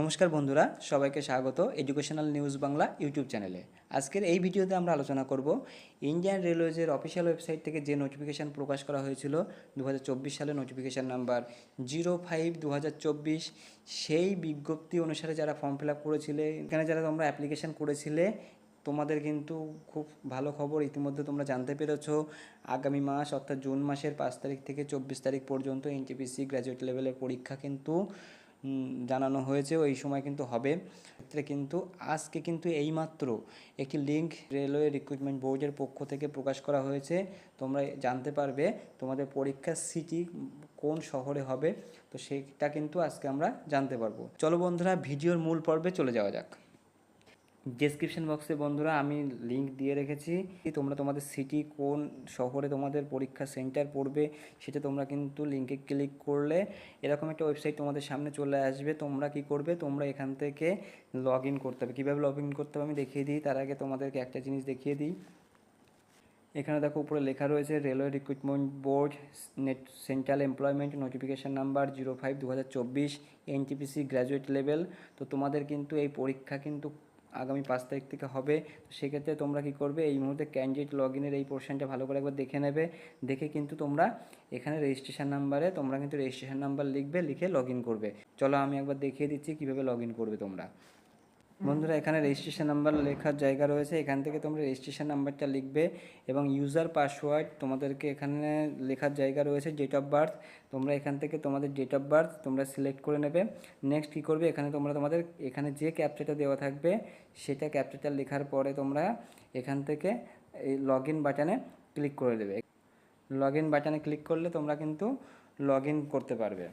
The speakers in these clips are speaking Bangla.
নমস্কার বন্ধুরা, সবাইকে স্বাগত এডুকেশনাল নিউজ বাংলা ইউটিউব চ্যানেলে আজকের এই ভিডিওতে আমরা আলোচনা করব ইন্ডিয়ান রেলওয়েজের অফিসিয়াল ওয়েবসাইট থেকে যে নোটিফিকেশান প্রকাশ করা হয়েছিল দু সালে নোটিফিকেশান নাম্বার জিরো ফাইভ দু হাজার চব্বিশ, সেই বিজ্ঞপ্তি অনুসারে যারা ফর্ম ফিল আপ করেছিলে, এখানে যারা তোমরা অ্যাপ্লিকেশান করেছিলে, তোমাদের কিন্তু খুব ভালো খবর ইতিমধ্যে তোমরা জানতে পেরেছ। আগামী মাস, অর্থাৎ জুন মাসের পাঁচ তারিখ থেকে চব্বিশ তারিখ পর্যন্ত এনটিপিসি গ্র্যাজুয়েট লেভেলের পরীক্ষা কিন্তু জানানো হয়েছে, ওই সময় কিন্তু হবে। ক্ষেত্রে কিন্তু আজকে কিন্তু এইমাত্র একটি লিঙ্ক রেলওয়ে রিক্রুটমেন্ট বোর্ডের পক্ষ থেকে প্রকাশ করা হয়েছে। তোমরা জানতে পারবে তোমাদের পরীক্ষার সিটি কোন শহরে হবে, তো সেটা কিন্তু আজকে আমরা জানতে পারব। চলো বন্ধুরা, ভিডিওর মূল পর্বে চলে যাওয়া যাক। ডেসক্রিপশন বক্সে বন্ধুরা আমি লিংক দিয়ে রেখেছি। তোমরা তোমাদের সিটি কোন শহরে তোমাদের পরীক্ষা সেন্টার পড়বে সেটা তোমরা কিন্তু লিঙ্কে ক্লিক করলে এরকম একটা ওয়েবসাইট তোমাদের সামনে চলে আসবে। তোমরা কি করবে? তোমরা এখান থেকে লগ করতে হবে। কীভাবে লগ করতে হবে আমি দেখিয়ে দিই। তার আগে তোমাদেরকে একটা জিনিস দেখিয়ে দিই। এখানে দেখো উপরে লেখা রয়েছে railway recruitment board net central employment notification number zero five দু হাজার চব্বিশ এনটিপিসি গ্র্যাজুয়েট লেভেল তো তোমাদের কিন্তু এই পরীক্ষা কিন্তু আগামী পাঁচ তারিখ থেকে হবে। সেক্ষেত্রে তোমরা কি করবে? এই মুহূর্তে ক্যান্ডিডেট লগ এই পোর্শনটা ভালো করে একবার দেখে নেবে। দেখে কিন্তু তোমরা এখানে রেজিস্ট্রেশন নাম্বারে তোমরা কিন্তু রেজিস্ট্রেশন নাম্বার লিখবে, লিখে লগ করবে। চলো আমি একবার দেখিয়ে দিচ্ছি কীভাবে লগ করবে তোমরা। বন্ধুরা, এখানে রেজিস্ট্রেশন নাম্বার লেখার জায়গা রয়েছে। এখান থেকে তোমরা রেজিস্ট্রেশন নাম্বারটা লিখবে এবং ইউজার পাসওয়ার্ড তোমাদেরকে এখানে লেখার জায়গা রয়েছে ডেট অফ বার্থ তোমরা এখান থেকে তোমাদের ডেট অফ বার্থ তোমরা সিলেক্ট করে নেবে। নেক্সট কী করবে? এখানে তোমরা তোমাদের, এখানে যে ক্যাপচাটা দেওয়া থাকবে, সেটা ক্যাপচাটা লেখার পরে তোমরা এখান থেকে এই লগ ইন বাটনে ক্লিক করে দেবে। লগ ইন বাটনে ক্লিক করলে তোমরা কিন্তু লগ ইন করতে পারবে।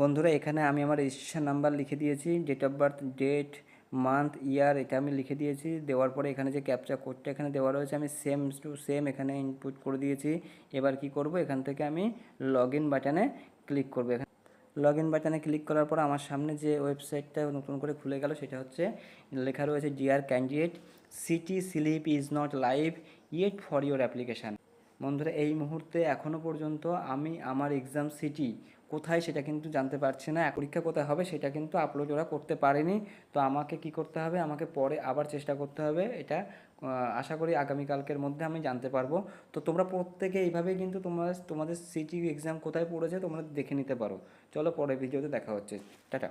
বন্ধুরা, এখানে আমি আমার রেজিস্ট্রেশন নাম্বার লিখে দিয়েছি date of birth date month year এটা আমি লিখে দিয়েছি। দেওয়ার পরে এখানে যে ক্যাপচা কোডটা এখানে দেওয়া রয়েছে, আমি সেম টু সেম এখানে ইনপুট করে দিয়েছি। এবার কি করব? এখান থেকে আমি লগ ইন বাটনে ক্লিক করব। এখানে লগ ইন বাটনে ক্লিক করার পর আমার সামনে যে ওয়েবসাইটটা নতুন করে খুলে গেল, সেটা হচ্ছে লেখা রয়েছে dear candidate city slip is not live yet for your application বন্ধুরা, এই মুহূর্তে এখনও পর্যন্ত আমি আমার এক্সাম সিটি কোথায় সেটা কিন্তু জানতে পারছি না। পরীক্ষা কোথায় হবে সেটা কিন্তু আপলোড ওরা করতে পারেনি। তো আমাকে কি করতে হবে? আমাকে পরে আবার চেষ্টা করতে হবে। এটা আশা করি আগামীকালকের মধ্যে আমি জানতে পারব। তো তোমরা প্রত্যেকে এইভাবে কিন্তু তোমরা, তোমাদের সিটি এক্সাম কোথায় পড়েছে তোমরা দেখে নিতে পারো। চলো পরে ভিডিওতে দেখা হচ্ছে। টাটা।